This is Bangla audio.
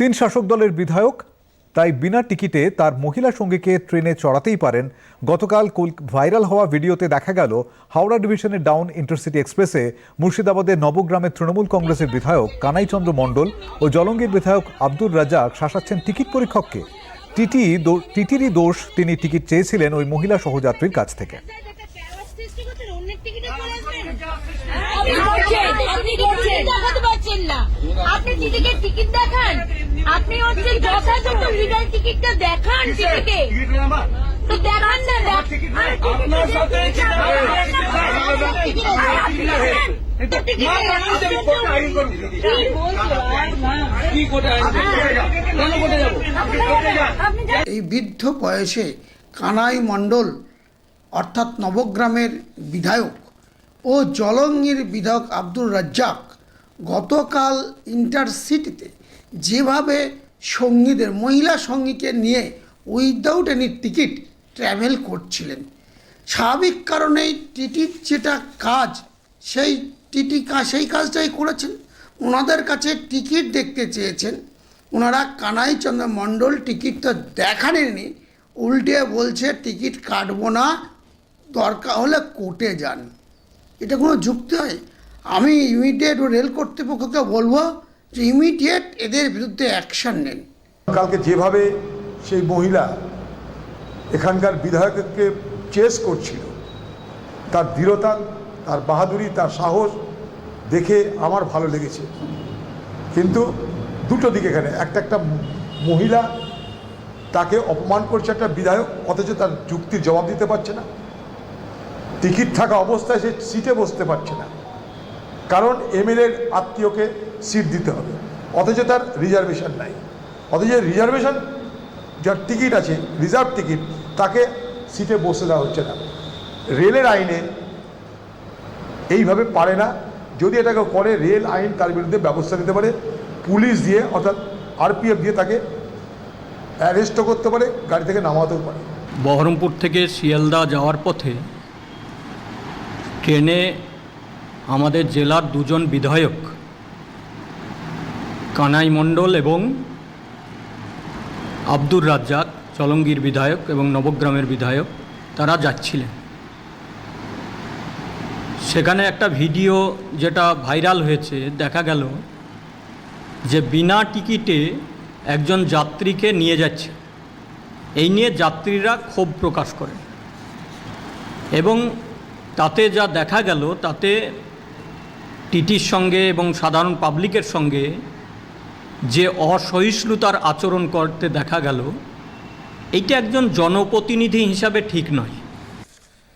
তিন শাসক দলের বিধায়ক, তাই বিনা টিকিটে তার মহিলা সঙ্গীকে ট্রেনে চড়াতেই পারেন। গতকাল কল- ভাইরাল হওয়া ভিডিওতে দেখা গেল, হাওড়া ডিভিশনের ডাউন ইন্টারসিটি এক্সপ্রেসে মুর্শিদাবাদের নবগ্রামের তৃণমূল কংগ্রেসের বিধায়ক কানাইচন্দ্র মণ্ডল ও জলঙ্গির বিধায়ক আব্দুর রাজাক শাসাচ্ছেন টিকিট পরীক্ষককে। টিটি টিটিরই দোষ, তিনি টিকিট চেয়েছিলেন ওই মহিলা সহযাত্রীর কাছ থেকে। আপনি টিকিট দেখান। আপনি হচ্ছে যথাযথ লিগাল টিকিটটা দেখান টিটিকে তো দেখান না আপনার সাথে কি কোটে আইন কেন কোটে যাব? আপনি এই বৃদ্ধ বয়সে কানাই মণ্ডল অর্থাৎ নবগ্রামের বিধায়ক ও জলঙ্গির বিধায়ক আব্দুর রাজ্জাক গতকাল ইন্টারসিটিতে যেভাবে সঙ্গীদের, মহিলা সঙ্গীকে নিয়ে উইদাউট এনি টিকিট ট্র্যাভেল করছিলেন, স্বাভাবিক কারণেই টিটির যেটা কাজ, সেই টিটি সেই কাজটাই করেছেন। ওনাদের কাছে টিকিট দেখতে চেয়েছেন। ওনারা কানাইচন্দ্র মণ্ডল টিকিটটা দেখানেনি, উল্টে বলছে টিকিট কাটবো না, দরকার হলে কোর্টে যান। এটা কোনো যুক্তি হয়? আমি ইমিডিয়েট রেল কর্তৃপক্ষকে বলব যে ইমিডিয়েট এদের বিরুদ্ধে অ্যাকশন নেন। কালকে যেভাবে সেই মহিলা এখানকার বিধায়ককে চেস করছিল, তার দৃঢ়তা, তার বাহাদুরি, তার সাহস দেখে আমার ভালো লেগেছে। কিন্তু দুটো দিক এখানে, একটা একটা মহিলা তাকে অপমান করছে একটা বিধায়ক, অথচ তার যুক্তির জবাব দিতে পারছে না। টিকিট থাকা অবস্থায় সে সিটে বসতে পারছে না। কারণ এমএলএর আত্মীয়কে সিট দিতে হবে। অথচ তার রিজার্ভেশন নাই। অথচ রিজার্ভেশন যার টিকিট আছে রিজার্ভ টিকিট তাকে সিটে বসে দেওয়া হচ্ছে না। রেলের আইনে এইভাবে পারে না। যদি এটাকে করে, রেল আইন তার বিরুদ্ধে ব্যবস্থা নিতে পারে, পুলিশ দিয়ে, অর্থাৎ আরপিএফ দিয়ে তাকে অ্যারেস্টও করতে পারে, গাড়ি থেকে নামাতেও পারে। বহরমপুর থেকে শিয়ালদা যাওয়ার পথে ট্রেনে আমাদের জেলার দুজন বিধায়ক কানাই মণ্ডল এবং আব্দুর রাজ্জাক, চলঙ্গির বিধায়ক এবং নবগ্রামের বিধায়ক, তারা যাচ্ছিলেন। সেখানে একটা ভিডিও যেটা ভাইরাল হয়েছে, দেখা গেল যে বিনা টিকিটে একজন যাত্রীকে নিয়ে যাচ্ছে। এই নিয়ে যাত্রীরা ক্ষোভ প্রকাশ করে। এবং তাতে যা দেখা গেল, তাতে টিটির সঙ্গে এবং সাধারণ পাবলিকের সঙ্গে যে অসহিষ্ণুতার আচরণ করতে দেখা গেল এইটা একজন জনপ্রতিনিধি হিসাবে ঠিক নয়।